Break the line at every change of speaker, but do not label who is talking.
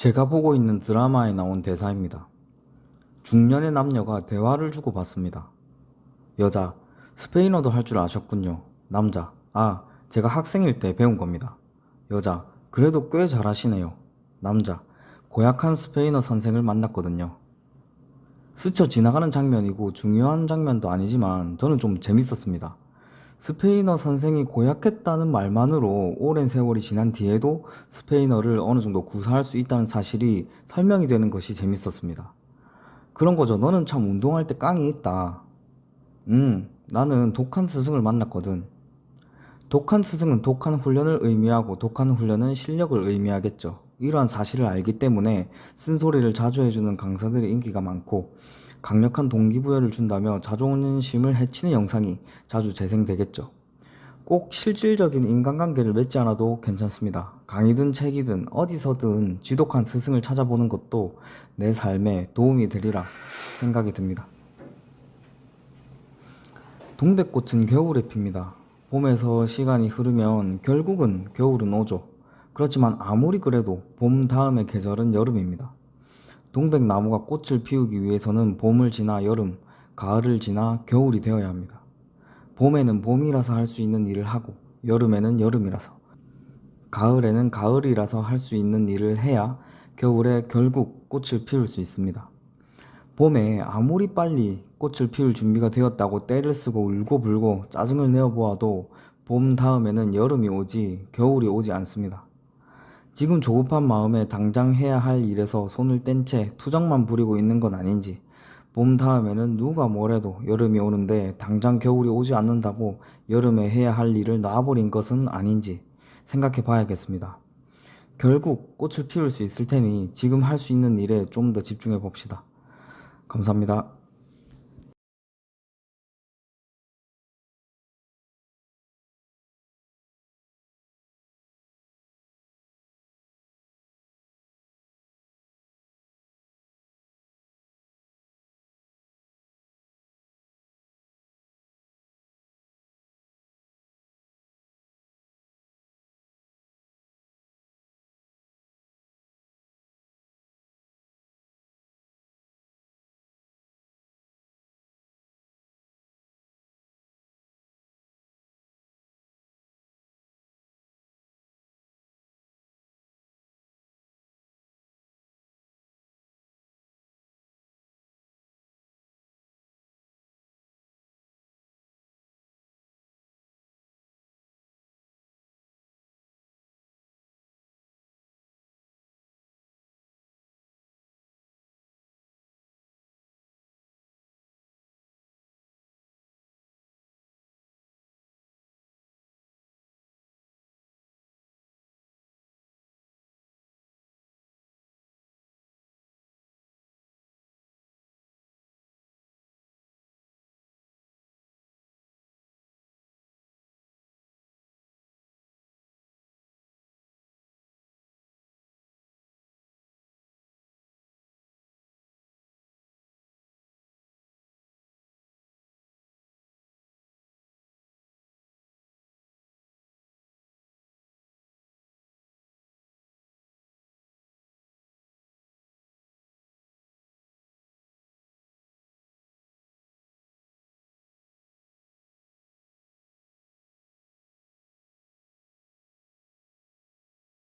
제가 보고 있는 드라마에 나온 대사입니다. 중년의 남녀가 대화를 주고받습니다. 여자, 스페인어도 할 줄 아셨군요. 남자, 아, 제가 학생일 때 배운 겁니다. 여자, 그래도 꽤 잘하시네요. 남자, 고약한 스페인어 선생을 만났거든요. 스쳐 지나가는 장면이고 중요한 장면도 아니지만 저는 좀 재밌었습니다. 스페인어 선생이 고약했다는 말만으로 오랜 세월이 지난 뒤에도 스페인어를 어느 정도 구사할 수 있다는 사실이 설명이 되는 것이 재밌었습니다. 그런 거죠. 너는 참 운동할 때 깡이 있다. 음, 나는 독한 스승을 만났거든. 독한 스승은 독한 훈련을 의미하고 독한 훈련은 실력을 의미하겠죠. 이러한 사실을 알기 때문에 쓴소리를 자주 해주는 강사들의 인기가 많고 강력한 동기부여를 준다며 자존심을 해치는 영상이 자주 재생되겠죠. 꼭 실질적인 인간관계를 맺지 않아도 괜찮습니다. 강의든 책이든 어디서든 지독한 스승을 찾아보는 것도 내 삶에 도움이 되리라 생각이 듭니다. 동백꽃은 겨울에 핍니다. 봄에서 시간이 흐르면 결국은 겨울은 오죠. 그렇지만 아무리 그래도 봄 다음의 계절은 여름입니다. 동백나무가 꽃을 피우기 위해서는 봄을 지나 여름, 가을을 지나 겨울이 되어야 합니다. 봄에는 봄이라서 할 수 있는 일을 하고, 여름에는 여름이라서, 가을에는 가을이라서 할 수 있는 일을 해야 겨울에 결국 꽃을 피울 수 있습니다. 봄에 아무리 빨리 꽃을 피울 준비가 되었다고 떼를 쓰고 울고 불고 짜증을 내어 보아도 봄 다음에는 여름이 오지 겨울이 오지 않습니다. 지금 조급한 마음에 당장 해야 할 일에서 손을 뗀 채 투정만 부리고 있는 건 아닌지 봄 다음에는 누가 뭐래도 여름이 오는데 당장 겨울이 오지 않는다고 여름에 해야 할 일을 놔버린 것은 아닌지 생각해 봐야겠습니다. 결국 꽃을 피울 수 있을 테니 지금 할 수 있는 일에 좀 더 집중해 봅시다. 감사합니다.